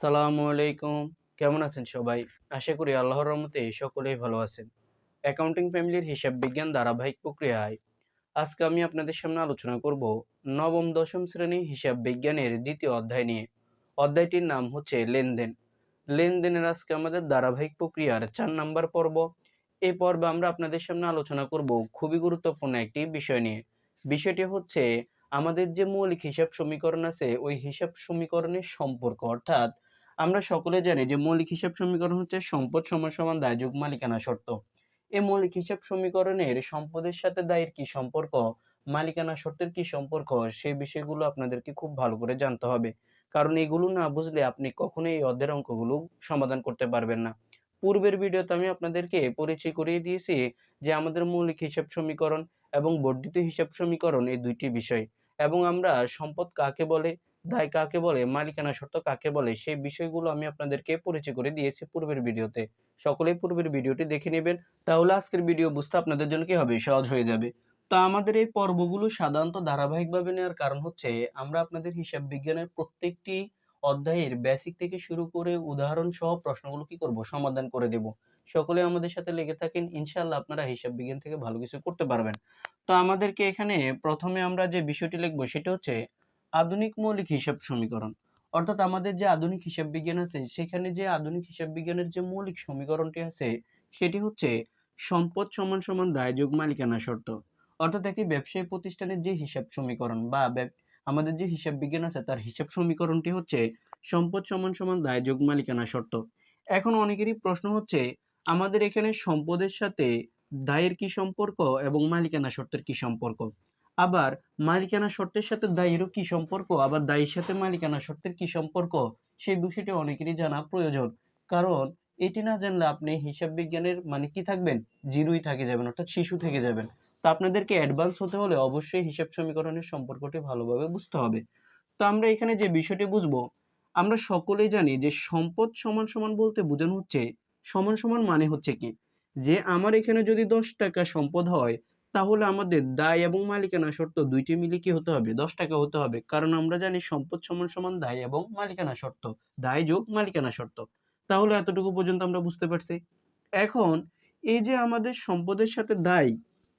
সালামু আলাইকুম। কেমন আছেন সবাই? আশা করি আল্লাহর রহমতে সকলেই ভালো আছেন। অ্যাকাউন্টিং ফ্যামিলির হিসাব বিজ্ঞান ধারাবাহিক প্রক্রিয়ায় আজকে আমি আপনাদের সামনে আলোচনা করব নবম, দশম শ্রেণি হিসাব বিজ্ঞানের দ্বিতীয় অধ্যায় নিয়ে। অধ্যায়টির নাম হচ্ছে লেনদেন। লেনদেনের আজকে আমাদের ধারাবাহিক প্রক্রিয়ার চার নাম্বার পর্ব। এই পর্বে আমরা আপনাদের সামনে আলোচনা করব খুবই গুরুত্বপূর্ণ একটি বিষয় নিয়ে। বিষয়টি হচ্ছে আমাদের যে মৌলিক হিসাব সমীকরণ আছে, ওই হিসাব সমীকরণের সম্পর্ক, অর্থাৎ আমরা সকলে জানি যে মৌলিক হিসাব সমীকরণ হচ্ছে সম্পদ সমান সমান দায় যোগ মালিকানা শর্ত। এই মৌলিক হিসাব সমীকরণের সম্পদের সাথে দায়ের কি সম্পর্ক, মালিকানা শর্তের কি সম্পর্ক সেই বিষয়গুলো আপনাদেরকে খুব ভালো করে জানতে হবে। কারণ এগুলো না বুঝলে আপনি কখনোই এই অধ্যায়ের অঙ্কগুলো সমাধান করতে পারবেন না। পূর্বের ভিডিওতে আমি আপনাদেরকে পরিচয় করিয়ে দিয়েছি যে আমাদের মৌলিক হিসাব সমীকরণ এবং বর্ধিত হিসাব সমীকরণ এই দুইটি বিষয় এবং আমরা সম্পদ কাকে বলে দায় কাকে বলে, মালিকানা শর্ত কাকে বলে, সেই বিষয়গুলো আমি আপনাদেরকে পরিচয় করে দিয়েছি পূর্বের ভিডিওতে। সকলেই পূর্বের ভিডিওটি দেখে নেবেন, তাহলে আজকের ভিডিও বুঝতে আপনাদের জন্য কি হবে সহজ হয়ে যাবে। তো আমাদের এই পর্বগুলো সাধারণত ধারাবাহিকভাবে নেওয়ার কারণ হচ্ছে, আমরা আপনাদের হিসাব বিজ্ঞানের প্রত্যেকটি অধ্যায়ের বেসিক থেকে শুরু করে উদাহরণ সহ প্রশ্নগুলো কি করব, সমাধান করে দেব। সকলে আমাদের সাথে লেগে থাকেন, ইনশাআল্লাহ আপনারা হিসাব বিজ্ঞান থেকে ভালো কিছু করতে পারবেন। তো আমাদেরকে এখানে প্রথমে আমরা যে বিষয়টি লিখব সেটা হচ্ছে আধুনিক মৌলিক হিসাব সমীকরণ। অর্থাৎ আমাদের যে আধুনিক হিসাব বিজ্ঞান আছে, সেখানে যে আধুনিক হিসাব বিজ্ঞানের যে মৌলিক সমীকরণটি আছে, সেটি হচ্ছে সম্পদ সমান সমান দায় যোগ মালিকানা শর্ত। অর্থাৎ একটি ব্যবসায়ী প্রতিষ্ঠানের যে হিসাব সমীকরণ বা আমাদের যে হিসাব বিজ্ঞান আছে, তার হিসাব সমীকরণটি হচ্ছে সম্পদ সমান সমান দায় যোগ মালিকানা শর্ত। এখন অনেকেরই প্রশ্ন হচ্ছে, আমাদের এখানে সম্পদের সাথে দায়ের কি সম্পর্ক এবং মালিকানা শর্তের কি সম্পর্ক? আবার মালিকানা শর্তের সাথে দায়েরও কি সম্পর্ক? আবার দায়ের সাথে মালিকানা শর্তের কি সম্পর্ক? সেই বিষয়টি অনেকেরই জানা প্রয়োজন। কারণ এটি না জানলে আপনি হিসাব বিজ্ঞানের মানে কি থাকবেন? জিরোই থেকে যাবেন, অর্থাৎ শিশু থেকে যাবেন। তো আপনাদেরকে অ্যাডভান্স হতে হলে অবশ্যই হিসাব সমীকরণের সম্পর্কটি ভালোভাবে বুঝতে হবে। তো আমরা এখানে যে বিষয়টি বুঝব, আমরা সকলেই জানি যে সম্পদ সমান সমান বলতে বোঝানো হচ্ছে, সমান সমান মানে হচ্ছে কি? যে আমার এখানে যদি দশ টাকা সম্পদ হয় তাহলে আমাদের দায় এবং মালিকানা শর্ত দুইটি মিলে কি হতে হবে? দশ টাকা হতে হবে। কারণ আমরা জানি সম্পদ সমান সমান দায় এবং মালিকানা শর্ত। দায় যোগ মালিকানা শর্ত। তাহলে এতটুকু পর্যন্ত আমরা বুঝতে পারছি। এখন এই যে আমাদের সম্পদের সাথে দায়,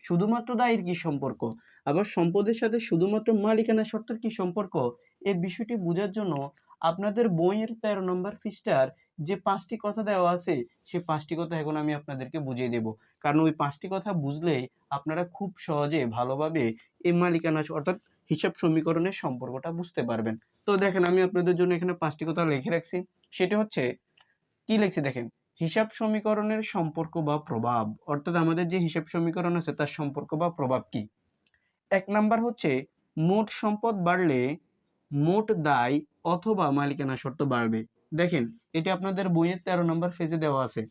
শুধুমাত্র দায়ের কি সম্পর্ক? আবার সম্পদের সাথে শুধুমাত্র মালিকানা শর্তের কি সম্পর্ক? এই বিষয়টি বোঝার জন্য আপনাদের বইয়ের তেরো নম্বর পৃষ্ঠার যে পাঁচটি কথা দেওয়া আছে, সে পাঁচটি কথা এখন আমি আপনাদেরকে বুঝিয়ে দেব। কারণ ওই পাঁচটি কথা বুঝলে আপনারা খুব সহজে ভালোভাবে এই মালিকানা অর্থাৎ হিসাব সমীকরণের সম্পর্কটা বুঝতে পারবেন। তো দেখেন, আমি আপনাদের জন্য এখানে পাঁচটি কথা লিখে রাখছি। সেটা হচ্ছে, কি লিখছি দেখেন? হিসাব সমীকরণের সম্পর্ক বা প্রভাব, অর্থাৎ আমাদের যে হিসাব সমীকরণ আছে, তার সম্পর্ক বা প্রভাব কি? এক নাম্বার হচ্ছে, মোট সম্পদ বাড়লে মোট দায় অথবা মালিকানা শর্ত বাড়বে। দেখেন, এটি আপনাদের বইয়ের তেরো নম্বর পেজে দেওয়া আছে।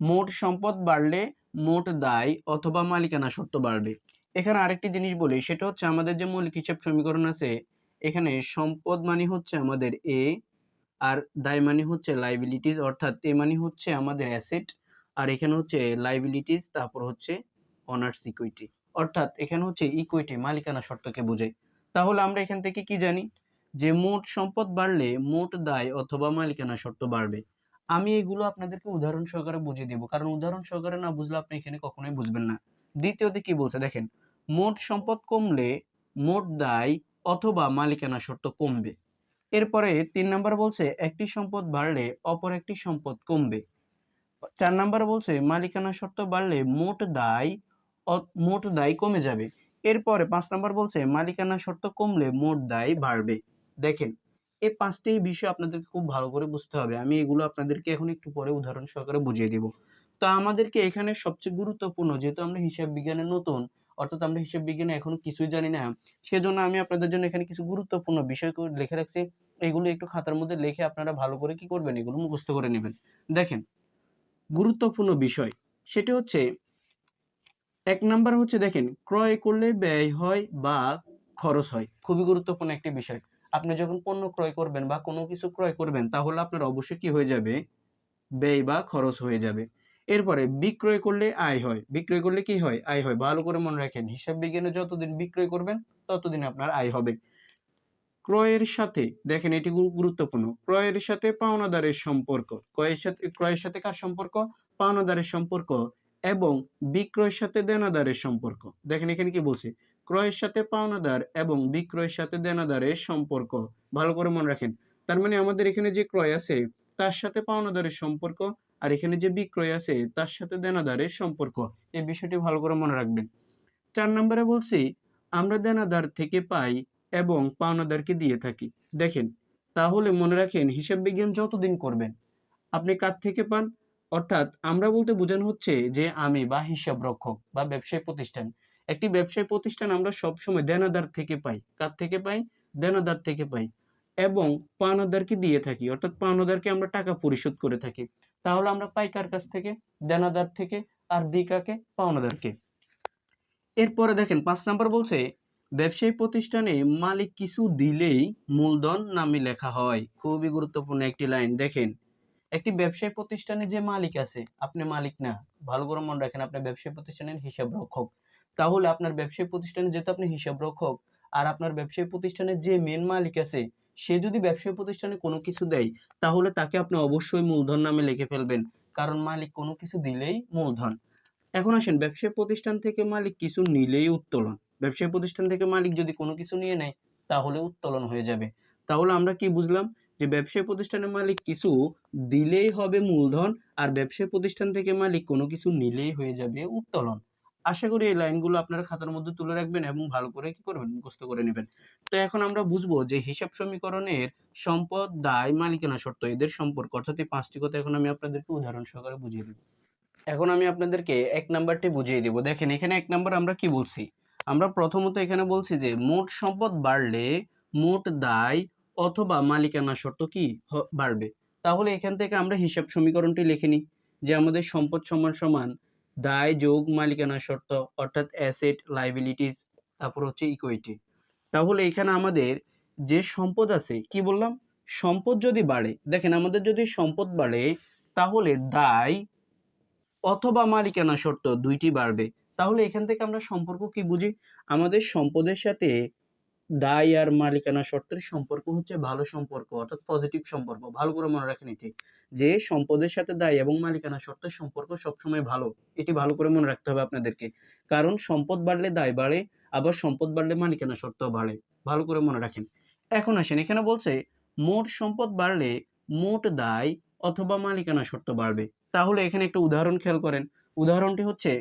মোট সম্পদ বাড়লে মোট দায় অথবা মালিকানা শর্ত বাড়বে। এখানে আরেকটি জিনিস বলি, সেটা হচ্ছে আমাদের যে মৌলিক হিসাব সমীকরণ আছে, এখানে সম্পদ মানে হচ্ছে আমাদের এ আর দায় মানে হচ্ছে লাইবিলিটিস অর্থাৎ এ মানে হচ্ছে আমাদের অ্যাসেট আর এখানে হচ্ছে লাইবিলিটিস তারপর হচ্ছে অনার্স ইকুইটি অর্থাৎ এখানে হচ্ছে ইকুইটি মালিকানা শর্তকে বোঝায়। তাহলে আমরা এখান থেকে কি জানি? যে মোট সম্পদ বাড়লে মোট দায় অথবা মালিকানা শর্ত বাড়বে। আমি এগুলো আপনাদেরকে উদাহরণ সহকারে বুঝিয়ে দেবো। কারণ উদাহরণ সহকারে না বুঝলে আপনি এখানে কখনোই বুঝবেন না। দ্বিতীয়তে কি বলছে? দেখেন, মোট সম্পদ কমলে মোট দায় অথবা মালিকানা শর্ত কমবে। এরপরে তিন নাম্বার বলছে, একটি সম্পদ বাড়লে অপর একটি সম্পদ কমবে। চার নাম্বার বলছে, মালিকানা শর্ত বাড়লে মোট দায় মোট দায় কমে যাবে। এরপরে পাঁচ নাম্বার বলছে, মালিকানা শর্ত কমলে মোট দায় বাড়বে। দেখেন, এই পাঁচটি বিষয় আপনাদেরকে খুব ভালো করে বুঝতে হবে। আমি এগুলো আপনাদেরকে এখন একটু পরে উদাহরণ সহকারে বুঝিয়ে দিব। তো আমাদেরকে এখানে সবচেয়ে গুরুত্বপূর্ণ, যেহেতু আমরা হিসাব বিজ্ঞানে নতুন, অর্থাৎ আমরা হিসাব বিজ্ঞানে এখনও কিছুই জানি না, সেজন্য আমি আপনাদের জন্য এখানে কিছু গুরুত্বপূর্ণ বিষয় লিখে রাখছি। এগুলো একটু খাতার মধ্যে লিখে আপনারা ভালো করে কি করবেন, এগুলো মুখস্থ করে নেবেন। দেখেন, গুরুত্বপূর্ণ বিষয়, সেটি হচ্ছে, এক নাম্বার হচ্ছে দেখেন, ক্রয় করলে ব্যয় হয় বা খরচ হয়। খুবই গুরুত্বপূর্ণ একটি বিষয়। যখন পণ্য ক্রয় করবেন বা কোনো কিছু ক্রয় করবেন, তাহলে আপনার অবশ্যই কি হয়ে যাবে? ব্যয় বা খরচ হয়ে যাবে। এরপরে বিক্রয় করলে আয় হয়। বিক্রয় করলে কি হয়? আয় হয়। ভালো করে মনে রাখেন, হিসাব বিজ্ঞানে যতদিন বিক্রয় করবেন, ততদিন আপনার আয় হবে। ক্রয়ের সাথে, দেখেন এটি গুরুত্বপূর্ণ। ক্রয়ের সাথে পাওনাদারের সম্পর্ক। ক্রয়ের সাথে ক্রয়ের সাথে কার সম্পর্ক? পাওনাদারের সম্পর্ক এবং বিক্রয়ের সাথে দেনাদারের সম্পর্ক। দেখেন এখানে কি বলছে? ক্রয়ের সাথে পাওনাদার এবং বিক্রয়ের সাথে দেনাদারের সম্পর্ক। ভালো করে মনে রাখেন। তার মানে আমাদের এখানে যে ক্রয় আছে, তার সাথে পাওনাদারের সম্পর্ক আর এখানে যে বিক্রয় আছে, তার সাথে দেনাদারের সম্পর্ক। এই বিষয়টি ভালো করে মনে রাখবেন। চার নম্বরে বলছি, আমরা দেনাদার থেকে পাই এবং পাওনাদারকে দিয়ে থাকি। দেখেন, তাহলে মনে রাখেন, হিসাব বিজ্ঞান যতদিন করবেন, আপনি কার থেকে পান? অর্থাৎ আমরা বলতে বোঝানো হচ্ছে যে আমি বা হিসাব রক্ষক বা ব্যবসায়ী প্রতিষ্ঠান একটি ব্যবসায়ী প্রতিষ্ঠান আমরা সবসময় দেনাদার থেকে পাই। কার থেকে পাই? দেনাদার থেকে পাই। এবং পাওনাদারকে দিয়ে থাকি, অর্থাৎ পাওনাদারকে আমরা টাকা পরিশোধ করে থাকি। তাহলে আমরা পাই কার কাছ থেকে? দেনাদার থেকে, আর দিই কাকে? পাওনাদারকে। এরপরে দেখেন, পাঁচ নাম্বার বলছে, ব্যবসায়ী প্রতিষ্ঠানে মালিক কিছু দিলেই মূলধন নামে লেখা হয়। খুবই গুরুত্বপূর্ণ একটি লাইন। দেখেন, একটি ব্যবসায়ী প্রতিষ্ঠানে যে মালিক আছে, আপনি মালিক না। ভালো করে মনে রাখেন, আপনি ব্যবসায়ী প্রতিষ্ঠানের হিসাব রক্ষক তাহলে আপনার ব্যবসায়ী প্রতিষ্ঠানে যেহেতু আপনি হিসাব রক্ষক, আর আপনার ব্যবসায়ী প্রতিষ্ঠানের যে মেন মালিক আছে, সে যদি ব্যবসায়ী প্রতিষ্ঠানে কোনো কিছু দেয়, তাহলে তাকে আপনি অবশ্যই মূলধন নামে লিখে ফেলবেন। কারণ মালিক কোনো কিছু দিলেই মূলধন। এখন আসেন, ব্যবসায়ী প্রতিষ্ঠান থেকে মালিক কিছু নিলেই উত্তোলন। ব্যবসায়ী প্রতিষ্ঠান থেকে মালিক যদি কোনো কিছু নিয়ে নেয়, তাহলে উত্তোলন হয়ে যাবে। তাহলে আমরা কি বুঝলাম? যে ব্যবসায়ী প্রতিষ্ঠানের মালিক কিছু দিলেই হবে মূলধন, আর ব্যবসায়ী প্রতিষ্ঠান থেকে মালিক কোনো কিছু নিলেই হয়ে যাবে উত্তোলন। আশা করি এই লাইনগুলো আপনারা খাতার মধ্যে তুলে রাখবেন এবং ভালো করে কি করবেন? মুখস্থ করে নেবেন। তো এখন আমরা বুঝব যে হিসাব সমীকরণের সম্পদ, দায়, মালিকানা শর্ত, এদের সম্পর্ক। অর্থাৎ এই পাঁচটি কথা এখন আমি আপনাদেরকে উদাহরণ সহকারে বুঝিয়ে দেব। এখন আমি আপনাদেরকে এক নাম্বারটি বুঝিয়ে দেব। দেখেন, এখানে এক নাম্বার আমরা কি বলছি? আমরা প্রথমত এখানে বলছি যে মোট সম্পদ বাড়লে মোট দায় অথবা মালিকানা শর্ত কি বাড়বে। তাহলে এখান থেকে আমরা হিসাব সমীকরণটি লিখে নিই যে আমাদের সম্পদ সমান সমান দায়, যোগ মালিকানা শর্ত, অর্থাৎ অ্যাসেট লাইবিলিটিস তারপর হচ্ছে ইকুইটি তাহলে এখানে আমাদের যে সম্পদ আছে, কি বললাম? সম্পদ যদি বাড়ে, দেখেন আমাদের যদি সম্পদ বাড়ে, তাহলে দায় অথবা মালিকানা শর্ত দুইটি বাড়বে। তাহলে এখান থেকে আমরা সম্পর্ক কি বুঝি? আমাদের সম্পদের সাথে দায় আর মালিকানা শর্তের সম্পর্ক হচ্ছে ভালো সম্পর্ক, অর্থাৎ পজিটিভ সম্পর্ক। ভালো করে মনে রাখেন এটি, যে সম্পদের সাথে দায় এবং মালিকানা শর্তের সম্পর্ক সবসময় ভালো, এটি ভালো করে মনে রাখতে হবে আপনাদেরকে। কারণ সম্পদ বাড়লে দায় বাড়ে, আবার সম্পদ বাড়লে মালিকানা শর্ত বাড়ে। ভালো করে মনে রাখেন। এখন আসেন, এখানে বলছে, মোট সম্পদ বাড়লে মোট দায় অথবা মালিকানা শর্ত বাড়বে। তাহলে এখানে একটা উদাহরণ খেয়াল করেন। উদাহরণটি হচ্ছে,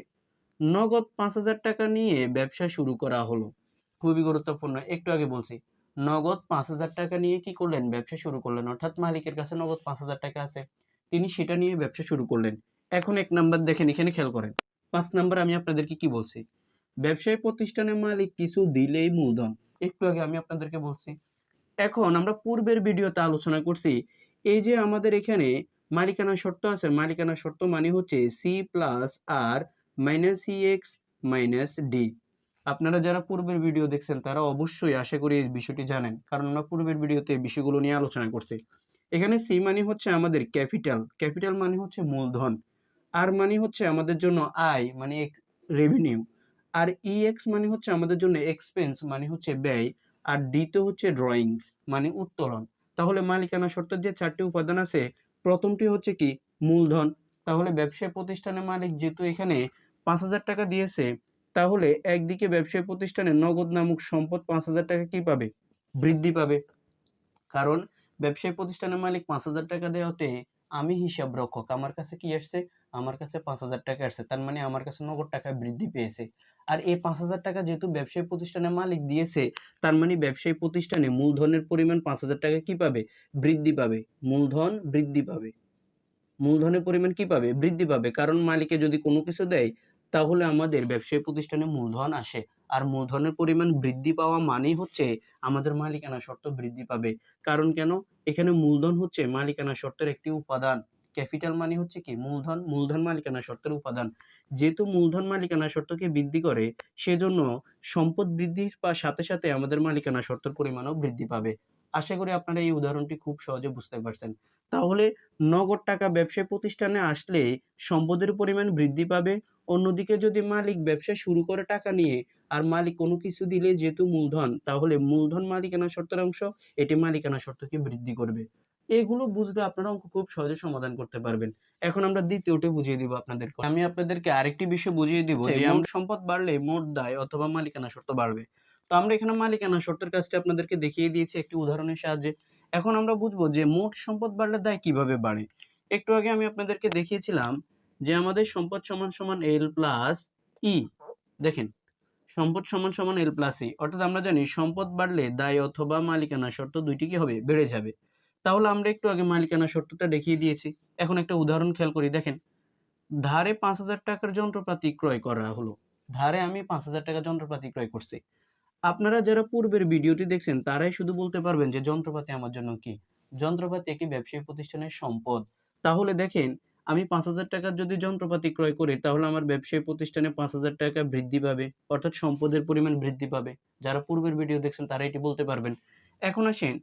নগদ পাঁচ হাজার টাকা নিয়ে ব্যবসা শুরু করা হলো। খুবই গুরুত্বপূর্ণ। একটু আগে বলছি, নগদ পাঁচ হাজার টাকা নিয়ে কি করলেন? ব্যবসা শুরু করলেন। অর্থাৎ মালিকের কাছে নগদ পাঁচ হাজার টাকা আছে। তিনি সেটা নিয়ে ব্যবসা শুরু করলেন। এখন এক নাম্বার দেখেন, এখানে খেয়াল করেন। পাঁচ নাম্বার আমি আপনাদেরকে কি বলছি? ব্যবসায়ী প্রতিষ্ঠানের মালিক কিছু দিলেই মূলধন। একটু আগে আমি আপনাদেরকে বলছি। এখন আমরা পূর্বের ভিডিওতে আলোচনা করছি, এই যে আমাদের এখানে মালিকানা শর্ত আছে, মালিকানা শর্ত মানে হচ্ছে সি প্লাস আর minus C X minus D আপনারা যারা পূর্বের ভিডিও দেখছেন, তারা অবশ্যই আশা করি এই বিষয়টি জানেন। কারণ আমরা পূর্বের ভিডিওতে এই বিষয়গুলো নিয়ে আলোচনা করছি। এখানে সি মানে হচ্ছে আমাদের ক্যাপিটাল ক্যাপিটাল মানে হচ্ছে মূলধন। আর মানে হচ্ছে আমাদের জন্য আয় মানে রেভিনিউ আর ই এক্স মানে হচ্ছে আমাদের জন্য এক্সপেন্স মানে হচ্ছে ব্যয়। আর তো হচ্ছে ড্রয়িংস মানে উত্তোলন। তাহলে মালিকানা শর্তের যে চারটি উপাদান আছে, প্রথমটি হচ্ছে কি? মূলধন। তাহলে ব্যবসায় প্রতিষ্ঠানের মালিক যেহেতু এখানে পাঁচ হাজার টাকা দিয়েছে তাহলে একদিকে ব্যবসায়ী প্রতিষ্ঠানে নগদ নামক সম্পদ পাঁচ হাজার টাকা কি পাবে? বৃদ্ধি পাবে। কারণ ব্যবসায়ী প্রতিষ্ঠানের মালিক পাঁচ হাজার টাকা দেওয়াতে আমি হিসাব রক্ষক। আমার কাছে কি আসছে? আমার কাছে পাঁচ হাজার টাকা আসছে। তার মানে আমার কাছে নগদ টাকা বৃদ্ধি পেয়েছে। আর এই পাঁচ হাজার টাকা যেহেতু ব্যবসায়ী প্রতিষ্ঠানের মালিক দিয়েছে, তার মানে ব্যবসায়ী প্রতিষ্ঠানে মূলধনের পরিমাণ পাঁচ হাজার টাকা কি পাবে? বৃদ্ধি পাবে। মূলধন বৃদ্ধি পাবে। মূলধনের পরিমাণ কি পাবে? বৃদ্ধি পাবে। কারণ মালিকে যদি কোনো কিছু দেয় তাহলে আমাদের ব্যবসায়ী প্রতিষ্ঠানে মূলধন আসে। আর মূলধনের পরিমাণ বৃদ্ধি পাওয়া মানেই হচ্ছে আমাদের মালিকানা শর্ত বৃদ্ধি পাবে। কারণ কেন? এখানে মূলধন হচ্ছে মালিকানা শর্তের একটি উপাদান। ক্যাপিটাল মানে হচ্ছে কি? মূলধন মূলধন মালিকানা শর্তের উপাদান। যেহেতু মূলধন মালিকানা শর্তকে বৃদ্ধি করে, সেজন্য সম্পদ বৃদ্ধির সাথে সাথে আমাদের মালিকানা শর্তের পরিমাণও বৃদ্ধি পাবে। আশা করি আপনারা এই উদাহরণটি খুব সহজে বুঝতে পারছেন। তাহলে নগদ টাকা ব্যবসায় প্রতিষ্ঠানে আসলে সম্পদের পরিমাণ বৃদ্ধি পাবে। অন্যদিকে যদি মালিক ব্যবসা শুরু করে টাকা নিয়ে আর মালিক কোনো কিছু দিলে যেহেতু মূলধন তাহলে মূলধন মালিকানা শর্তের অংশ এটি মালিকানা শর্তকে বৃদ্ধি করবে। এগুলো বুঝলে আপনারা অঙ্ক খুব সহজে সমাধান করতে পারবেন। এখন আমরা দ্বিতীয়টি বুঝিয়ে দিব আপনাদেরকে। আমি আপনাদেরকে আরেকটি বিষয় বুঝিয়ে দিব যে মোট সম্পদ বাড়লে মোট দায় অথবা মালিকানা শর্ত বাড়বে। তো আমরা এখানে মালিকানা শর্তের কাজটি আপনাদেরকে দেখিয়ে দিয়েছি। একটি উদাহরণের সাহায্যে এখন আমরা বুঝব যে মোট সম্পদ বাড়লে দায় কীভাবে বাড়ে। একটু আগে আমি আপনাদেরকে দেখিয়েছিলাম যে আমাদের সম্পদ সমান সমান এল প্লাস ই দেখেন, সম্পদ সমান সমান এল প্লাস ই অর্থাৎ আমরা জানি সম্পদ বাড়লে দায় অথবা মালিকানা শর্ত দুইটি কি হবে? বেড়ে যাবে। তাহলে আমরা একটু আগে মালিকানা শর্তটা দেখিয়ে দিয়েছি। এখন একটা উদাহরণ খেয়াল করি, দেখেন, ধারে পাঁচ হাজার টাকার যন্ত্রপাতি ক্রয় করা হলো। ধারে আমি পাঁচ হাজার টাকার যন্ত্রপাতি ক্রয় করছি। আপনারা যারা পূর্বের ভিডিওটি দেখছেন, তারাই শুধু বলতে পারবেন যে যন্ত্রপাতি আমার জন্য কি? যন্ত্রপাতি একটি ব্যবসায়ী প্রতিষ্ঠানের সম্পদ। তাহলে দেখেন, আমি পাঁচ হাজার টাকার যদি যন্ত্রপাতি ক্রয় করি, তাহলে আমার ব্যবসায়ী প্রতিষ্ঠানে পাঁচ হাজার টাকা বৃদ্ধি পাবে, অর্থাৎ সম্পদের পরিমাণ বৃদ্ধি পাবে। যারা পূর্বের ভিডিও দেখছেন তারা এটি বলতে পারবেন। এখন আসেন,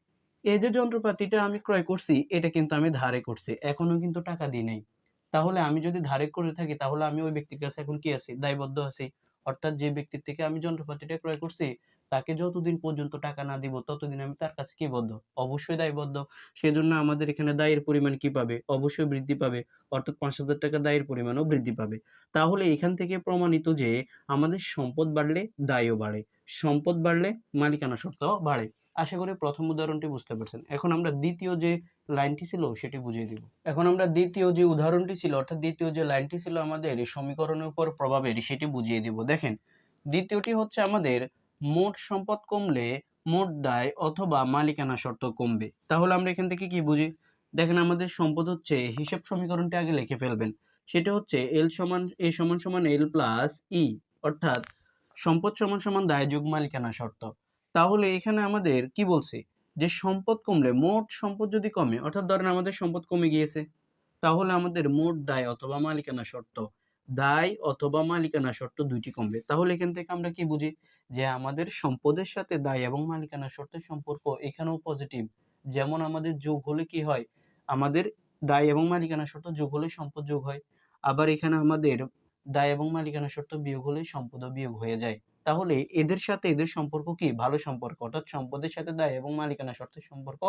এই যে যন্ত্রপাতিটা আমি ক্রয় করছি, এটা কিন্তু আমি ধারে করছি এখনও কিন্তু টাকা দিই নাই। তাহলে আমি যদি ধারে করে থাকি, তাহলে আমি ওই ব্যক্তির কাছে এখন কি আছি? দায়বদ্ধ আছি। অর্থাৎ যে ব্যক্তির থেকে আমি যন্ত্রপাতিটা ক্রয় করছি, তাকে যতদিন পর্যন্ত টাকা না দিব, ততদিন আমি তার কাছে কি বদ্ধ? অবশ্যই দায়বদ্ধ। সেজন্য আমাদের এখানে দায়ের পরিমাণ কি পাবে? অবশ্যই বৃদ্ধি পাবে। অর্থাৎ পাঁচ হাজার টাকা দায়ের পরিমাণও বৃদ্ধি পাবে। তাহলে এখান থেকে প্রমাণিত যে, আমাদের সম্পদ বাড়লে দায়ও বাড়ে। সম্পদ বাড়লে মালিকানা শর্ত বাড়ে। আশা করি প্রথম উদাহরণটি বুঝতে পারছেন। এখন আমরা দ্বিতীয় যে লাইনটি ছিল, সেটি বুঝিয়ে দিব। এখন আমরা দ্বিতীয় যে উদাহরণটি ছিল, অর্থাৎ দ্বিতীয় যে লাইনটি ছিল আমাদের সমীকরণের উপর প্রভাবের সেটি বুঝিয়ে দিব। দেখেন, দ্বিতীয়টি হচ্ছে আমাদের মোট সম্পদ কমলে মোট দায় অথবা মালিকানা শর্ত কমবে। তাহলে আমরা এখান থেকে কি বুঝি? দেখেন, আমাদের সম্পদ হচ্ছে হিসাব সমীকরণটি আগে লিখে ফেলবেন। সেটা হচ্ছে এল সমান এ সমান সমান এল প্লাস ই অর্থাৎ সম্পদ সমান সমান দায় যোগ মালিকানা শর্ত। তাহলে এখানে আমাদের কি বলছে? যে সম্পদ কমলে, মোট সম্পদ যদি কমে, অর্থাৎ ধরেন আমাদের সম্পদ কমে গিয়েছে, তাহলে আমাদের মোট দায় অথবা মালিকানা শর্ত, দায় অথবা মালিকানা শর্ত দুইটি কমবে। তাহলে এখান থেকে আমরা কি বুঝি? যে আমাদের সম্পদের সাথে দায় এবং মালিকানা শর্তের সম্পর্ক এখানেও পজিটিভ যেমন আমাদের যোগ হলে কি হয়? আমাদের দায় এবং মালিকানা শর্ত যোগ হলে সম্পদ যোগ হয়। আবার এখানে আমাদের দায় এবং মালিকানা শর্ত বিয়োগ হলে সম্পদও বিয়োগ হয়ে যায়। তাহলে এদের সাথে এদের সম্পর্ক কি? ভালো সম্পর্ক। অর্থাৎ সম্পদের সাথে দায় এবং মালিকানা শর্তের সম্পর্ক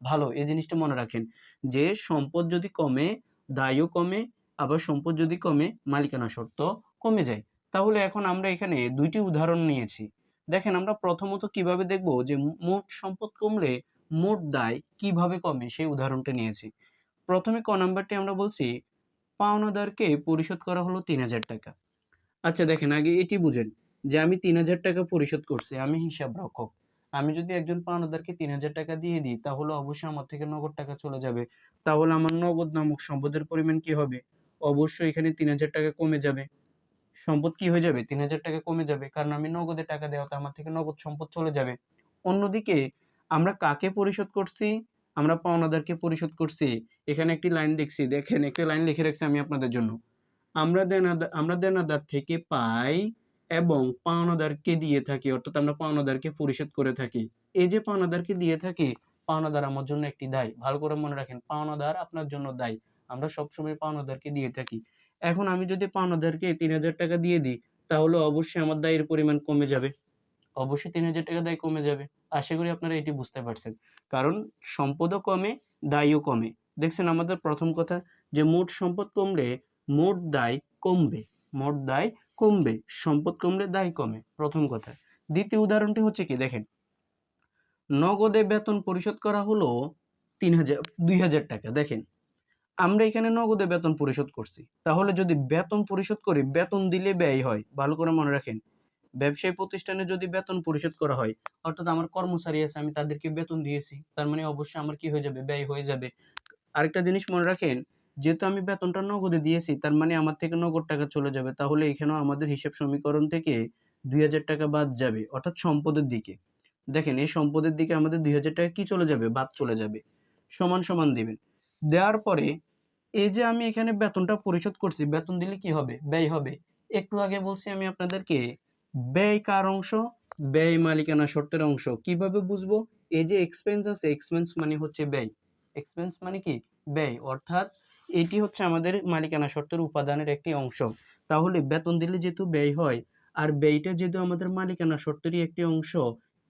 ভালো। এই জিনিসটা মনে রাখেন যে, সম্পদ যদি কমে, দায়ও কমে, আবার সম্পদ যদি কমে মালিকানা শর্ত কমে যায়। তাহলে এখন আমরা এখানে দুইটি উদাহরণ নিয়েছি। দেখেন আমরা প্রথমত কীভাবে দেখব যে, মোট সম্পদ কমলে মোট দায় কীভাবে কমে? সেই উদাহরণটা নিয়েছি। প্রথমে ক নাম্বারটি আমরা বলছি, পাওনাদারকে পরিশোধ করা হলো তিন হাজার টাকা। আচ্ছা দেখেন আগে এটি বুঝেন। যে আমি তিন হাজার টাকা পরিশোধ করছি, আমি হিসাব রক্ষক। আমি যদি একজন পাওনাদারকে তিন হাজার টাকা দিয়ে দিই, তাহলে অবশ্যই আমার থেকে নগদ টাকা চলে যাবে। তাহলে আমার নগদ নামক সম্পদের পরিমাণ কি হবে? অবশ্যই এখানে তিন হাজার টাকা কমে যাবে। সম্পদ কি হয়ে যাবে? তিন হাজার টাকা কমে যাবে, কারণ আমি নগদে টাকা দেওয়াতে আমার থেকে নগদ সম্পদ চলে যাবে। অন্যদিকে আমরা কাকে পরিশোধ করছি? আমরা পাওনাদারকে পরিশোধ করছি। এখানে একটি লাইন দেখছি, দেখেন, একটি লাইন লিখে রাখছি আমি আপনাদের জন্য। আমরা দেনাদার আমরা দেনাদার থেকে পাই এবং পাওনাদারকে দিয়ে থাকি, অর্থাৎ আমরা পাওনাদারকে পরিশোধ করে থাকি। এই যে পাওনাদারকে দিয়ে থাকি, পাওনাদার আমার জন্য একটি দায়। ভালো করে মনে রাখেন, পাওনাদার আপনার জন্য দায়। আমরা সবসময় পাওনাদারকে দিয়ে থাকি। এখন আমি যদি পাওনাদারকে তিন হাজার টাকা দিয়ে দিই, তাহলে অবশ্যই আমার দায়ের পরিমাণ কমে যাবে। অবশ্যই তিন হাজার টাকা দায় কমে যাবে। আশা করি আপনারা এটি বুঝতে পারছেন। কারণ সম্পদও কমে, দায়ও কমে। দেখছেন আমাদের প্রথম কথা, যে মোট সম্পদ কমলে মোট দায় কমবে। মোট দায় কমবে, সম্পদ কমলে দায় কমে, প্রথম কথা। দ্বিতীয় উদাহরণটি হচ্ছে কি, দেখেন। নগদে বেতন পরিশোধ করা হলো তিন হাজার, দুই হাজার টাকা, দেখেন। আমরা এখানে নগদে বেতন পরিশোধ করছি। তাহলে যদি বেতন পরিশোধ করি, বেতন দিলে ব্যয় হয়। ভালো করে মনে রাখেন। ব্যবসায়ী প্রতিষ্ঠানে যদি বেতন পরিশোধ করা হয়, অর্থাৎ আমার কর্মচারী আছে, আমি তাদেরকে বেতন দিয়েছি, তার মানে অবশ্যই আমার কি হয়ে যাবে? ব্যয় হয়ে যাবে। আরেকটা জিনিস মনে রাখেন যেহেতু আমি বেতনটা নগদে দিয়েছি, তার মানে আমার থেকে নগদ টাকা চলে যাবে, তাহলে এখানেও আমাদের হিসাব সমীকরণ থেকে দুই হাজার টাকা বাদ যাবে, অর্থাৎ সম্পদের দিকে। দেখেন, এই সম্পদের দিকে আমাদের দুই হাজার টাকা কি চলে যাবে? বাদ চলে যাবে। সমান সমান দিবেন। দেওয়ার পরে এই যে আমি এখানে বেতনটা পরিশোধ করছি, বেতন দিলে কি হবে? ব্যয় হবে। একটু আগে বলছি আমি আপনাদেরকে, ব্যয় কার অংশ? ব্যয় মালিকানা শর্তের অংশ। কীভাবে বুঝব? এই যে এক্সপেন্স আছে এক্সপেন্স মানে হচ্ছে ব্যয়। এক্সপেন্স মানে কি? ব্যয়, অর্থাৎ এটি হচ্ছে আমাদের মালিকানা শর্তের উপাদানের একটি অংশ। তাহলে বেতন দিলে যেহেতু ব্যয় হয়, আর ব্যয়টা যেহেতু আমাদের মালিকানা শর্তেরই একটি অংশ,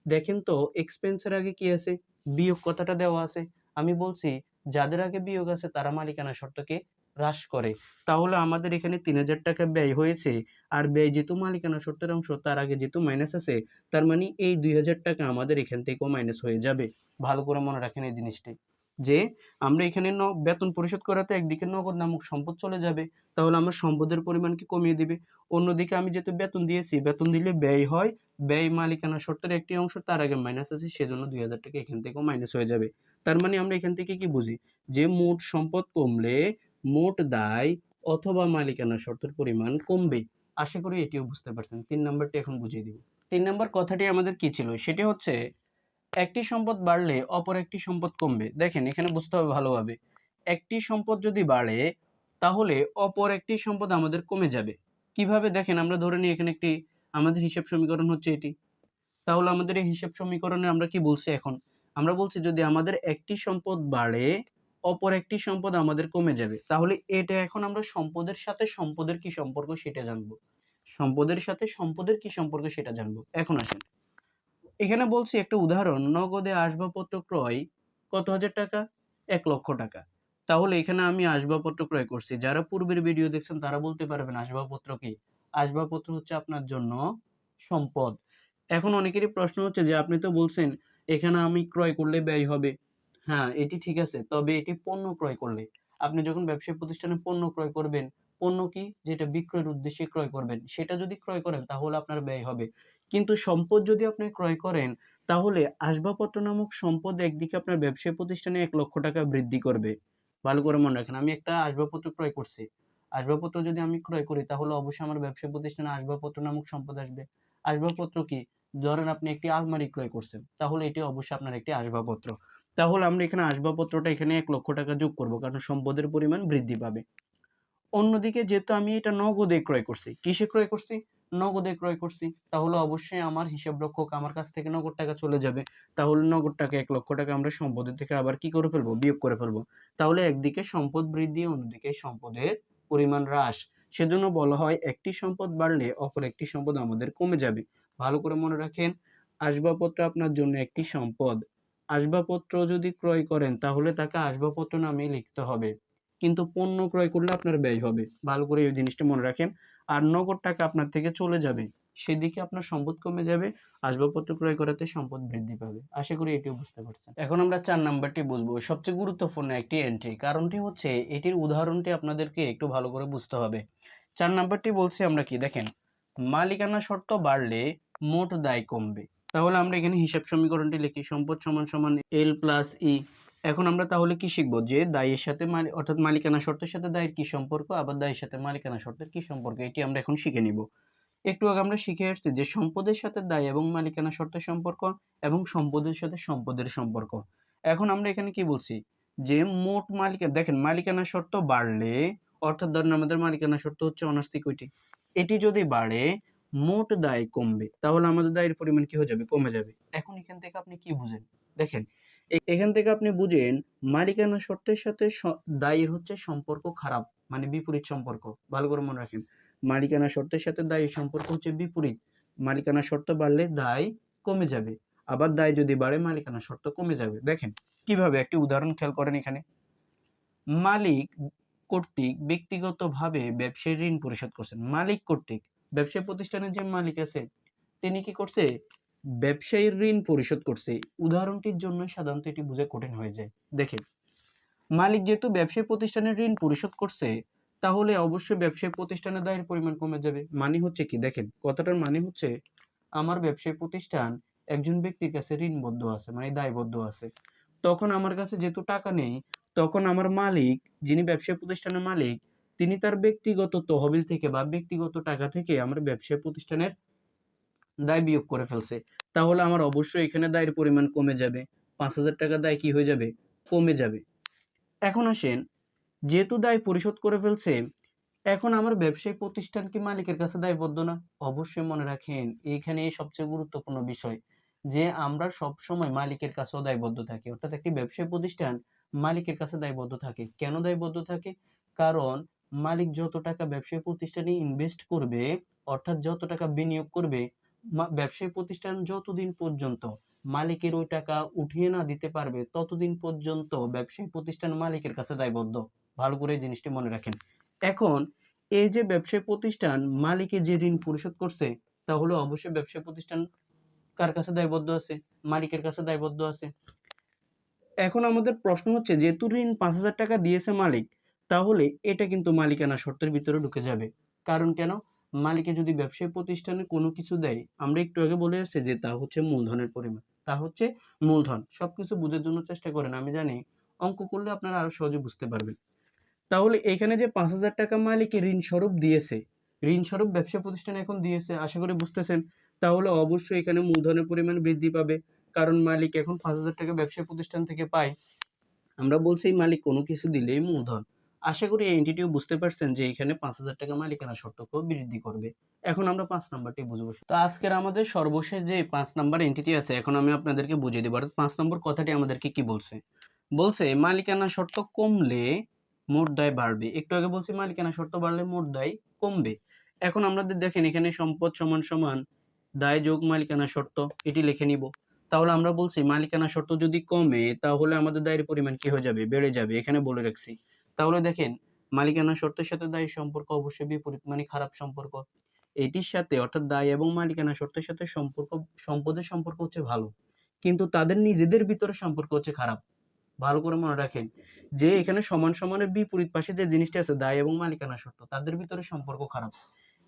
দেখেন তো এক্সপেন্সের আগে কি আছে? বিয়োগ কথাটা দেওয়া আছে। আমি বলছি, যাদের আগে বিয়োগ আছে তারা মালিকানা শর্তকে হ্রাস করে। তাহলে আমাদের এখানে তিন হাজার টাকা ব্যয় হয়েছে, আর ব্যয় যেহেতু মালিকানা শর্তের অংশ, তার আগে যেহেতু মাইনাস আছে, তার মানে এই দুই হাজার টাকা আমাদের এখান থেকেও মাইনাস হয়ে যাবে। ভালো করে মনে রাখেন এই জিনিসটি। যে আমরা এখানে ন, বেতন পরিশোধ করাতে একদিকে নগদ নামক সম্পদ চলে যাবে, তাহলে আমার সম্পদের পরিমাণকে কমিয়ে দিবে? অন্যদিকে আমি যেহেতু বেতন দিয়েছি, বেতন দিলে ব্যয় হয়, ব্যয় মালিকানা শর্তের একটি অংশ তার আগে মাইনাস আছে, সেজন্য দুই হাজার টাকা এখান থেকেও মাইনাস হয়ে যাবে। তার মানে আমরা এখান থেকে কি বুঝি? যে মোট সম্পদ কমলে মোট দায় অথবা মালিকানা শর্তের পরিমাণ কমবে। আশা করি এটিও বুঝতে পারছেন। তিন নম্বরটি এখন বুঝিয়ে দিব। তিন নম্বর কথাটি আমাদের কি ছিল? সেটি হচ্ছে একটি সম্পদ বাড়লে অপর একটি সম্পদ কমবে। দেখেন, এখানে বুঝতে হবে ভালোভাবে। একটি সম্পদ যদি বাড়ে, তাহলে অপর একটি সম্পদ আমাদের কমে যাবে। কীভাবে? দেখেন, আমরা ধরে নিই এখানে একটি, আমাদের হিসাব সমীকরণ হচ্ছে এটি। তাহলে আমাদের এই হিসাব সমীকরণে আমরা কি বলছি এখন? আমরা বলছি যদি আমাদের একটি সম্পদ বাড়ে, অপর একটি সম্পদ আমাদের কমে যাবে। তাহলে এটা এখন আমরা সম্পদের সাথে সম্পদের কি সম্পর্ক সেটা জানব। সম্পদের সাথে সম্পদের কি সম্পর্ক সেটা জানব। এখন আসেন। এখানে বলছি একটা উদাহরণ, নগদে আসবাবপত্র ক্রয় কত হাজার টাকা? এক লক্ষ টাকা। তাহলে এখানে আমি আসবাবপত্র ক্রয় করছি। যারা পূর্বের ভিডিও দেখছেন তারা বলতে পারবেন আসবাবপত্র কি? আসবাবপত্র হচ্ছে আপনার জন্য সম্পদ। এখন অনেকেরই প্রশ্ন হচ্ছে যে, আপনি তো বলছেন এখানে আমি ক্রয় করলে ব্যয় হবে। হ্যাঁ এটি ঠিক আছে। তবে এটি পণ্য ক্রয় করলে। আপনি যখন ব্যবসায়ী প্রতিষ্ঠানে পণ্য ক্রয় করবেন, পণ্য কি? যেটা বিক্রয়ের উদ্দেশ্যে ক্রয় করবেন, সেটা যদি ক্রয় করেন তাহলে আপনার ব্যয় হবে। কিন্তু সম্পদ যদি আপনি ক্রয় করেন, তাহলে আসবাবপত্র নামক সম্পদ একদিকে আপনার ব্যবসায়িক প্রতিষ্ঠানে এক লক্ষ টাকা বৃদ্ধি করবে। ভালো করে মনে রাখেন, আমি একটা আসবাবপত্র ক্রয় করছি। আসবাবপত্র যদি আমি ক্রয় করি, তাহলে অবশ্যই আমার ব্যবসায়িক প্রতিষ্ঠানে আসবাবপত্র নামক সম্পদ আসবে। আসবাবপত্র কি? ধরেন আপনি একটি আলমারি ক্রয় করছেন, তাহলে এটি অবশ্যই আপনার একটি আসবাবপত্র। তাহলে আমরা এখানে আসবাবপত্রটা এখানে এক লক্ষ টাকা যোগ করব, কারণ সম্পদের পরিমাণ বৃদ্ধি পাবে। অন্যদিকে যেহেতু আমি এটা নগদে ক্রয় করছি, কিসে ক্রয় করছি? নগদে ক্রয় করছি, তাহলে অবশ্যই আমার হিসাব রক্ষক আমার কাছ থেকে নগদ টাকা চলে যাবে। তাহলে নগদ টাকা এক লক্ষ টাকা আমরা সম্পদের থেকে আবার কি করে ফেলব? বিয়োগ করে ফেলব। তাহলে একদিকে সম্পদ বৃদ্ধি, অন্যদিকে সম্পদের পরিমাণ হ্রাস। সেজন্য বলা হয়, একটি সম্পদ বাড়লে অপর একটি সম্পদ আমাদের কমে যাবে। ভালো করে মনে রাখেন, আসবাবপত্র আপনার জন্য একটি সম্পদ। আসবাবপত্র যদি ক্রয় করেন, তাহলে তাকে আসবাবপত্র নামে লিখতে হবে। কিন্তু পণ্য ক্রয় করলে আপনার ব্যয় হবে। ভালো করে এই জিনিসটা মনে রাখেন আর নগদ টাকা আপনার থেকে চলে যাবে, সেদিকে আপনার সম্পদ কমে যাবে, আসবাবপত্র ক্রয় করাতে সম্পদ বৃদ্ধি পাবে। আশা করি এটিও বুঝতে পারছেন। এখন আমরা চার নাম্বারটি বুঝব। সবচেয়ে গুরুত্বপূর্ণ একটি এন্ট্রি কারণটি হচ্ছে এটির উদাহরণটি আপনাদেরকে একটু ভালো করে বুঝতে হবে। চার নাম্বারটি বলছি আমরা কি? দেখেন, মালিকানা শর্ত বাড়লে মোট দায় কমবে। তাহলে আমরা এখানে হিসাব সমীকরণটি লিখি। সম্পদ সমান সমান এল প্লাস ই এখন আমরা তাহলে কি শিখব? যে দায়ের সাথে অর্থাৎ মালিকানা শর্তের সাথে দায়ের কি সম্পর্ক, আবার দায়ের সাথে মালিকানা শর্তের কি সম্পর্ক? এটি আমরা এখন শিখে নিব। একটু আগে আমরা শিখে আসছি যে সম্পদের সাথে দায় এবং মালিকানা শর্তের সম্পর্ক এবং সম্পদের সাথে সম্পদের সম্পর্ক। এখন আমরা এখানে কি বলছি? যে মোট মালিকা, দেখেন মালিকানা শর্ত বাড়লে, অর্থাৎ ধরেন আমাদের মালিকানা শর্ত হচ্ছে অনার্স ইকুইটি এটি যদি বাড়ে, মোট দায় কমবে, তাহলে আমাদের দায়ের পরিমাণ কি হয়ে যাবে? কমে যাবে। এখন এখান থেকে আপনি কি বুঝেন? দেখেন এখান থেকে আপনি বুঝেন মালিকানা শর্তের সাথে দায়ের হচ্ছে সম্পর্ক খারাপ মানে বিপরীত সম্পর্ক। ভালো করে মনে রাখেন। মালিকানা শর্তের সাথে দায়ের সম্পর্ক হচ্ছে বিপরীত। মালিকানা শর্ত বাড়লে দায় কমে যাবে। আবার দায় যদি বাড়ে, মালিকানা শর্ত কমে যাবে। দেখেন কীভাবে, একটি উদাহরণ খেয়াল করেন এখানে। মালিক কর্তৃক ব্যক্তিগতভাবে ব্যবসায়ী ঋণ পরিশোধ করছেন। মালিক কর্তৃক, ব্যবসায়ী প্রতিষ্ঠানের যে মালিক আছে, তিনি কি করছে? ব্যবসায়ীর ঋণ পরিশোধ করছে। উদাহরণটির জন্য সাধারণত এটি বোঝা কঠিন হয়ে যায়। দেখেন, মালিক যেহেতু ব্যবসায়ী প্রতিষ্ঠানের ঋণ পরিশোধ করছে, তাহলে অবশ্যই ব্যবসায়ী প্রতিষ্ঠানের দায়ের পরিমাণ কমে যাবে। মানে হচ্ছে কি? দেখেন, কথাটার মানে হচ্ছে আমার ব্যবসায়ী প্রতিষ্ঠান একজন ব্যক্তির কাছে ঋণবদ্ধ আছে মানে দায়বদ্ধ আছে। তখন আমার কাছে যেহেতু টাকা নেই, তখন আমার মালিক, যিনি ব্যবসায়ী প্রতিষ্ঠানের মালিক, তিনি তার ব্যক্তিগত তহবিল থেকে বা ব্যক্তিগত টাকা থেকে আমার ব্যবসায়ী প্রতিষ্ঠানের দায় বিয়োগ করে ফেলছে। তাহলে আমার অবশ্যই এখানে দায়ের পরিমাণ কমে যাবে। পাঁচ হাজার টাকা দায় কি হয়ে যাবে? কমে যাবে। এখন আসেন, যেহেতু দায় পরিশোধ করে ফেলছে, এখন আমার ব্যবসায়ী প্রতিষ্ঠান কি মালিকের কাছে দায়বদ্ধ না? অবশ্যই মনে রাখেন এইখানে সবচেয়ে গুরুত্বপূর্ণ বিষয় যে আমরা সব সময় মালিকের কাছেও দায়বদ্ধ থাকি। অর্থাৎ একটি ব্যবসায়ী প্রতিষ্ঠান মালিকের কাছে দায়বদ্ধ থাকে। কেন দায়বদ্ধ থাকে? কারণ মালিক যত টাকা ব্যবসায়ী প্রতিষ্ঠানে ইনভেস্ট করবে, অর্থাৎ যত টাকা বিনিয়োগ করবে ব্যবসায়ী প্রতিষ্ঠান যতদিন পর্যন্ত মালিকের ওই টাকা উঠিয়ে না দিতে পারবে, ততদিন পর্যন্ত ব্যবসায়ী প্রতিষ্ঠান মালিকের কাছে দায়বদ্ধ। ভালো করে এই জিনিসটি মনে রাখেন। এখন, এই যে ব্যবসায়ী প্রতিষ্ঠান মালিকে যে ঋণ পরিশোধ করছে তাহলে অবশ্যই ব্যবসায়ী প্রতিষ্ঠান কার কাছে দায়বদ্ধ আছে? মালিকের কাছে দায়বদ্ধ আছে। এখন আমাদের প্রশ্ন হচ্ছে, যেহেতু ঋণ পাঁচ হাজার টাকা দিয়েছে মালিক, তাহলে এটা কিন্তু মালিকানা শর্তের ভিতরে ঢুকে যাবে। কারণ কেন? মালিকে যদি ব্যবসায়ী প্রতিষ্ঠানে কোনো কিছু দেয়, আমরা একটু আগে বলে আসছি যে তা হচ্ছে মূলধনের পরিমাণ। তা হচ্ছে মূলধন। সবকিছু বোঝার জন্য চেষ্টা করেন। আমি জানি অঙ্ক করলে আপনারা আরও সহজে বুঝতে পারবেন। তাহলে এখানে যে পাঁচ হাজার টাকা মালিকে ঋণ স্বরূপ দিয়েছে, ঋণ স্বরূপ ব্যবসা প্রতিষ্ঠান এখন দিয়েছে, আশা করি বুঝতেছেন। তাহলে অবশ্যই এখানে মূলধনের পরিমাণ বৃদ্ধি পাবে। কারণ মালিক এখন পাঁচ হাজার টাকা ব্যবসা প্রতিষ্ঠান থেকে পায়। আমরা বলছি মালিক কোনো কিছু দিলেই মূলধন। আশা করি এই এন্টিটিও বুঝতে পারছেন যে এখানে পাঁচ হাজার টাকা মালিকানা শর্তকেও বৃদ্ধি করবে। এখন আমরা পাঁচ নাম্বারটি বুঝব। তো আজকের আমাদের সর্বশেষ যে পাঁচ নাম্বার এন্টিটি আছে, এখন আমি আপনাদেরকে বুঝিয়ে দেবো। অর্থাৎ পাঁচ নম্বর কথাটি আমাদেরকে কি বলছে? বলছে, মালিকানা শর্ত কমলে মোট দায় বাড়বে। একটু আগে বলছি মালিকানা শর্ত বাড়লে মোট দায় কমবে। এখন আমাদের দেখেন এখানে সম্পদ সমান সমান, দায় যোগ মালিকানা শর্ত, এটি লিখে নিব। তাহলে আমরা বলছি, মালিকানা শর্ত যদি কমে, তাহলে আমাদের দায়ের পরিমাণ কি হয়ে যাবে? বেড়ে যাবে। এখানে বলে রাখছি। তাহলে দেখেন, মালিকানা শর্তের সাথে দায়ের সম্পর্ক অবশ্যই বিপরীত মানে খারাপ সম্পর্ক। এটির সাথে অর্থাৎ দায় এবং মালিকানা শর্তের সাথে সম্পর্ক, সম্পদের সম্পর্ক হচ্ছে ভালো, কিন্তু তাদের নিজেদের ভিতরে সম্পর্ক হচ্ছে খারাপ। ভালো করে মনে রাখেন যে এখানে সমান সমানের বিপরীত পাশে যে জিনিসটা আছে, দায় এবং মালিকানা শর্ত, তাদের ভিতরে সম্পর্ক খারাপ।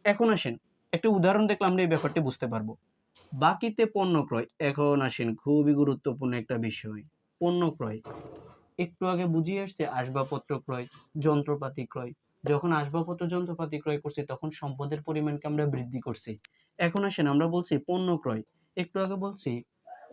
এখন আসেন, একটা উদাহরণ দেখলে আমরা এই ব্যাপারটি বুঝতে পারব। বাকিতে পণ্য ক্রয়, এখন আসেন খুবই গুরুত্বপূর্ণ একটা বিষয়, পণ্য ক্রয়। একটু আগে বুঝিয়ে আসছে আসবাবপত্র ক্রয়, যন্ত্রপাতি ক্রয়। যখন আসবাবপত্র, যন্ত্রপাতি ক্রয় করছি, তখন সম্পদের পরিমাণকে আমরা বৃদ্ধি করছি। এখন আসেন আমরা বলছি পণ্য ক্রয়। একটু আগে বলছি,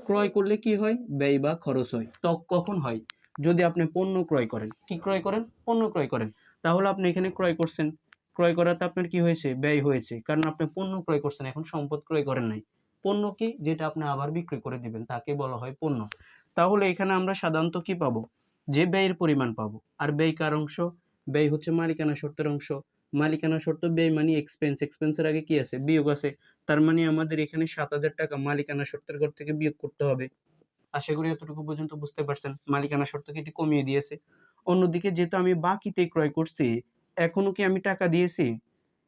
ক্রয় করলে কি হয়? ব্যয় বা খরচ হয়। তো কখন হয়? যদি আপনি পণ্য ক্রয় করেন, কি ক্রয় করেন? পণ্য ক্রয় করেন। তাহলে আপনি এখানে ক্রয় করছেন। ক্রয় করাতে আপনার কি হয়েছে? ব্যয় হয়েছে। কারণ আপনি পণ্য ক্রয় করছেন, এখন সম্পদ ক্রয় করেন নাই। পণ্য কি? যেটা আপনি আবার বিক্রি করে দিবেন, তাকে বলা হয় পণ্য। তাহলে এখানে আমরা সাধারণত কি পাবো? যে ব্যয়ের পরিমাণ পাবো। আর ব্যয় কার অংশ? ব্যয় হচ্ছে মালিকানা শর্তের অংশ। মালিকানা শর্ত ব্যয় মানে এক্সপেন্স এক্সপেন্সের আগে কি আছে? বিয়োগ আছে। তার মানে আমাদের এখানে সাত হাজার টাকা মালিকানা শর্তের ঘর থেকে বিয়োগ করতে হবে। আশা করি এতটুকু পর্যন্ত বুঝতে পারছেন। মালিকানা শর্তকে এটি কমিয়ে দিয়েছে। অন্যদিকে যেহেতু আমি বাকিতে ক্রয় করছি, এখনও কি আমি টাকা দিয়েছি?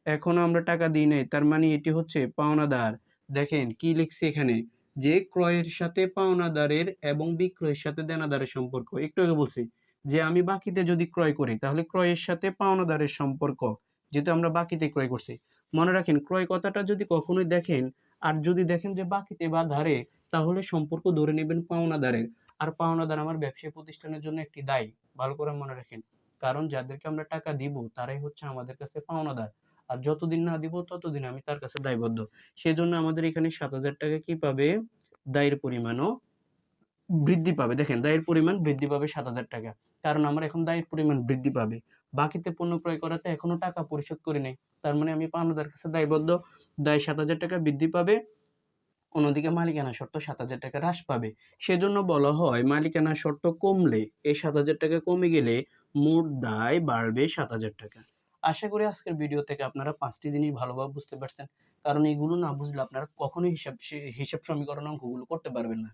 এখনও আমরা টাকা দিই নাই। তার মানে এটি হচ্ছে পাওনাদার। দেখেন কি লিখছি এখানে? যে ক্রয়ের সাথে পাওনাদারের এবং বিক্রয়ের সাথে দেনাদারের সম্পর্ক। একটু আগে বলছি যে আমি বাকিতে যদি ক্রয় করি, তাহলে ক্রয়ের সাথে পাওনাদারের সম্পর্ক যেহেতু আমরা বাকিতে ক্রয় করছি। মনে রাখেন, ক্রয় কথাটা যদি কখনোই দেখেন আর যদি দেখেন যে বাকিতে বা ধারে, তাহলে সম্পর্ক ধরে নেবেন পাওনাদারের। আর পাওনাদার আমার ব্যবসায়ী প্রতিষ্ঠানের জন্য একটি দায়ী। ভালো করে মনে রাখেন। কারণ যাদেরকে আমরা টাকা দিব, তারাই হচ্ছে আমাদের কাছে পাওনাদার। আর যতদিন না দিব, ততদিন আমি তার কাছে দায়বদ্ধ। সেজন্য আমাদের এখানে সাত হাজার টাকা কি পাবে? দায়ের পরিমাণও বৃদ্ধি পাবে। দেখেন, দায়ের পরিমাণ বৃদ্ধি পাবে সাত হাজার টাকা। কারণ আমার এখন দায়ের পরিমাণ বৃদ্ধি পাবে। বাকিতে পণ্য ক্রয় করাতে এখনও টাকা পরিশোধ করি নাই। তার মানে আমি পাওনাদার কাছে দায়বদ্ধ। দায় সাত হাজার টাকা বৃদ্ধি পাবে। অন্যদিকে মালিকানা শর্ত সাত হাজার টাকা হ্রাস পাবে। সেজন্য বলা হয়, মালিকানা শর্ত কমলে এই সাত হাজার টাকা কমে গেলে মোট দায় বাড়বে সাত হাজার টাকা। আশা করি আজকের ভিডিও থেকে আপনারা পাঁচটি জিনিস ভালোভাবে বুঝতে পারছেন। কারণ এগুলো না বুঝলে আপনারা কখনোই হিসাব হিসাব সমীকরণ অঙ্কগুলো করতে পারবেন না।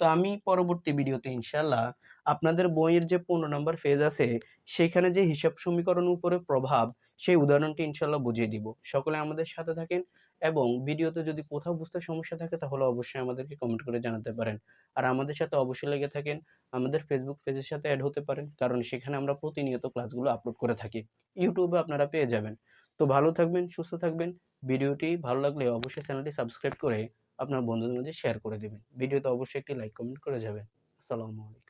তো আমি পরবর্তী ভিডিওতে ইনশাল্লাহ আপনাদের বইয়ের যে পনেরো নম্বর ফেজ আছে, সেখানে যে হিসাব সমীকরণ উপরে প্রভাব, সেই উদাহরণটি ইনশাল্লাহ বুঝিয়ে দিব। সকলে আমাদের সাথে থাকেন। এবং ভিডিওতে যদি কোথাও বুঝতে সমস্যা থাকে, তাহলে অবশ্যই আমাদেরকে কমেন্ট করে জানাতে পারেন। আর আমাদের সাথে অবশ্যই লেগে থাকেন, আমাদের ফেসবুক পেজের সাথে অ্যাড হতে পারেন, কারণ সেখানে আমরা প্রতিনিয়ত ক্লাসগুলো আপলোড করে থাকি। ইউটিউবে আপনারা পেয়ে যাবেন। তো ভালো থাকবেন, সুস্থ থাকবেন। ভিডিওটি ভালো লাগলে অবশ্যই চ্যানেলটি সাবস্ক্রাইব করে আপনার বন্ধুদের মধ্যে শেয়ার করে দেবেন। ভিডিওতে অবশ্যই একটি লাইক কমেন্ট করে যাবেন। আসসালামু আলাইকুম।